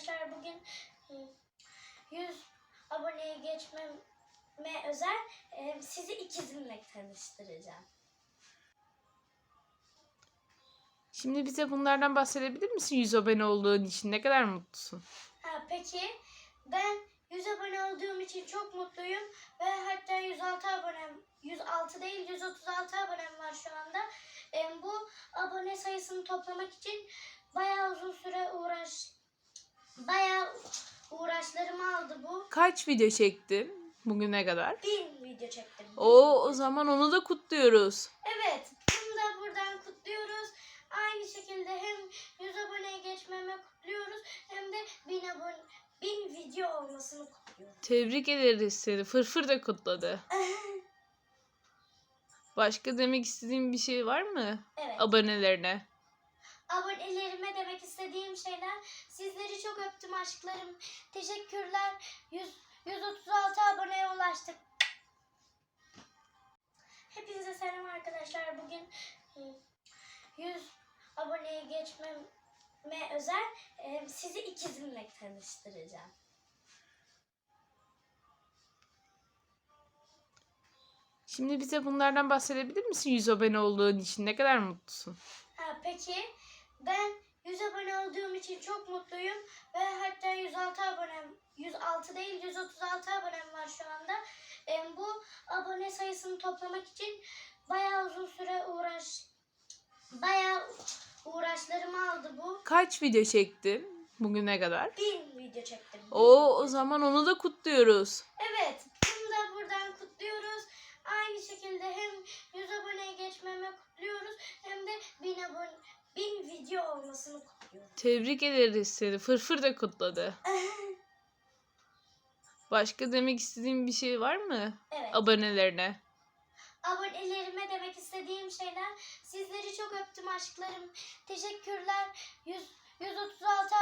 arkadaşlar bugün e, 100 aboneye geçmeme özel sizi ikizimle tanıştıracağım. Şimdi bize bunlardan bahsedebilir misin 100 abone olduğun için? Ne kadar mutlusun? Ha, peki ben 100 abone olduğum için çok mutluyum ve hatta 106 abonem 106 değil 136 abonem var şu anda. E, bu abone sayısını toplamak için bayağı uzun süre uğraş bayağı uğraşlarımı aldı bu. Kaç video çektin bugüne kadar? Bin video çektim. Oo o zaman onu da kutluyoruz. Evet, bunu da buradan kutluyoruz. Aynı şekilde hem 100 aboneye geçmeme kutluyoruz hem de 1000 abone 1000 video olmasını kutluyoruz. Tebrik ederiz seni. Fırfır da kutladı. Başka demek istediğin bir şey var mı Evet. abonelerine? Abonelerime demek istediğim şeyler sizleri çok öptüm aşklarım. Teşekkürler. 100 136 aboneye ulaştık. Hepinize selam arkadaşlar. Bugün e, 100 aboneye geçmeme özel e, sizi ikizimle tanıştıracağım. Şimdi bize bunlardan bahsedebilir misin 100 abone olduğun için? Ne kadar mutlusun? Ha, peki ben 100 abone olduğum için çok mutluyum ve hatta 106 abonem 106 değil 136 abonem var şu anda. E, bu abone sayısını toplamak için bayağı uzun süre uğraş bayağı uğraşlarımı aldı bu. Kaç video çektin bugüne kadar? Bin video çektim. Oo o zaman onu da kutluyoruz. Evet, video olmasını kutluyoruz. Tebrik ederiz seni. Fırfır da kutladı. Başka demek istediğin bir şey var mı Evet. abonelerine? Abonelerime demek istediğim şeyler sizleri çok öptüm aşklarım. Teşekkürler. 100 136